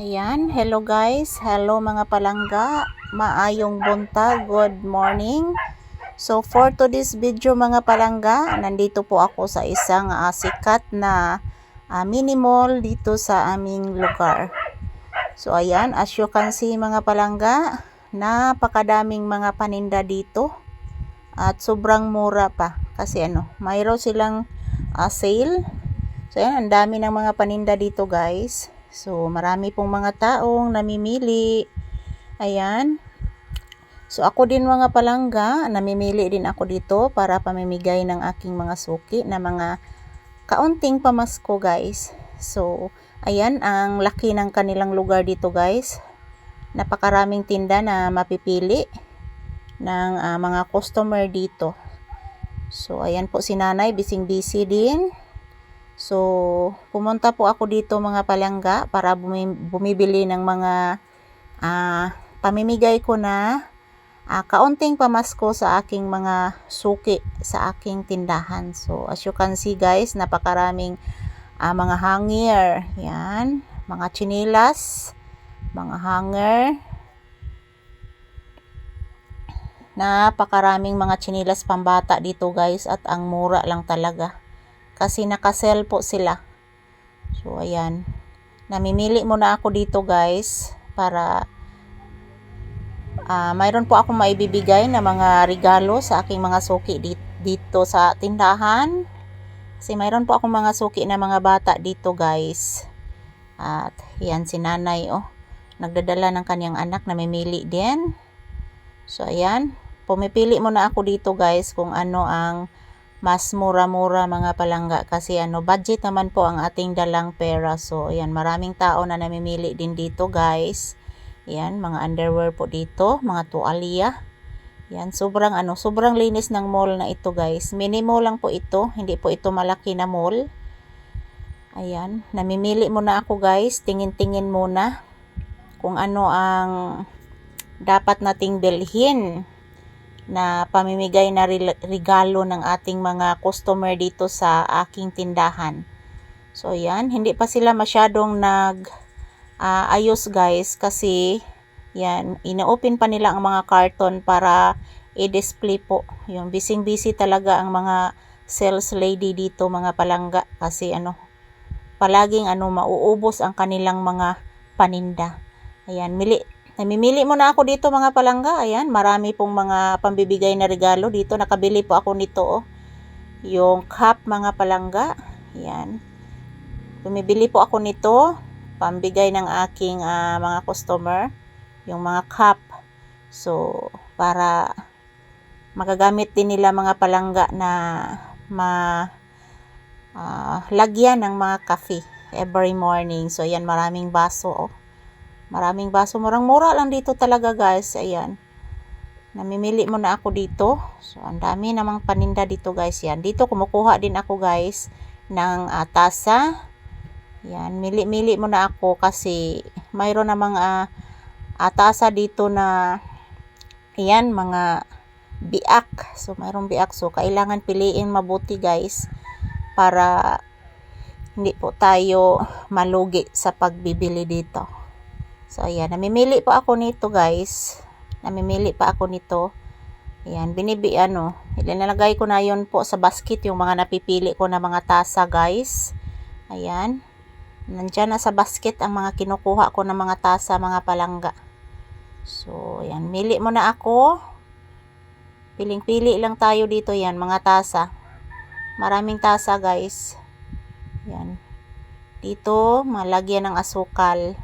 Ayan, hello guys. Hello mga palangga. Maayong buntag. Good morning. So for today's video mga palangga, nandito po ako sa isang ah, sikat na ah, mini mall dito sa aming lugar. So ayan, as you can see mga palangga, napakadaming mga paninda dito. At sobrang mura pa kasi ano, mayroon silang ah, sale. So ayan, ang dami ng mga paninda dito guys. So, marami pong mga taong namimili. Ayan. So, ako din mga palangga, namimili din ako dito para pamimigay ng aking mga suki na mga kaunting pamasko guys. So, ayan, ang laki ng kanilang lugar dito guys. Napakaraming tinda na mapipili ng ah, mga customer dito. So, ayan po si nanay, bising-busy din. So, pumunta po ako dito mga palangga para bumi- bumibili ng mga ah, pamimigay ko na ah, kaunting pamasko sa aking mga suki sa aking tindahan. So, as you can see guys, napakaraming ah, mga hanger. Yan, mga chinilas, mga hanger. Napakaraming mga chinilas pambata dito guys at ang mura lang talaga kasi nakasell po sila. So, ayan. Namimili muna ako dito guys para uh, mayroon po akong maibibigay na mga regalo sa aking mga suki dito, sa tindahan. Kasi mayroon po akong mga suki na mga bata dito guys. At yan si nanay oh. Nagdadala ng kanyang anak namimili din. So, ayan. Pumipili muna ako dito guys kung ano ang mas mura-mura mga palangga kasi ano budget naman po ang ating dalang pera. So ayan maraming tao na namimili din dito guys. Ayan mga underwear po dito mga tuwalya. Yan sobrang ano sobrang linis ng mall na ito guys. Mini mall lang po ito hindi po ito malaki na mall. Ayan namimili muna ako guys. Tingin-tingin muna kung ano ang dapat nating bilhin na pamimigay na regalo ng ating mga customer dito sa aking tindahan. So yan, hindi pa sila masyadong nag uh, ayos guys kasi yan, ina-open pa nila ang mga carton para i-display po. Yung bising-busy talaga ang mga sales lady dito mga palangga kasi ano palaging ano mauubos ang kanilang mga paninda. Ayan, mili Namimili muna ako dito mga palangga. Ayan, marami pong mga pambibigay na regalo dito. Nakabili po ako nito. Oh. Yung cup mga palangga. Ayan. Bumibili po ako nito. Pambigay ng aking uh, mga customer. Yung mga cup. So, para magagamit din nila mga palangga na ma uh, lagyan ng mga coffee every morning. So, ayan, maraming baso. Oh. Maraming baso. Murang-mura lang dito talaga guys. Ayan. Namimili muna ako dito. So, ang dami namang paninda dito guys. Yan. Dito kumukuha din ako guys ng uh, tasa. Yan. Mili-mili muna ako kasi mayroon namang uh, uh, tasa dito na yan mga biak. So, mayroong biak. So, kailangan piliin mabuti guys para hindi po tayo malugi sa pagbibili dito. So, ayan. Namimili pa ako nito, guys. Namimili pa ako nito. Ayan. Binibi, ano. Ilinalagay ko na yon po sa basket yung mga napipili ko na mga tasa, guys. Ayan. Nandiyan na sa basket ang mga kinukuha ko na mga tasa, mga palangga. So, ayan. Mili mo na ako. Piling-pili lang tayo dito, yan. Mga tasa. Maraming tasa, guys. Ayan. Dito, malagyan ng asukal.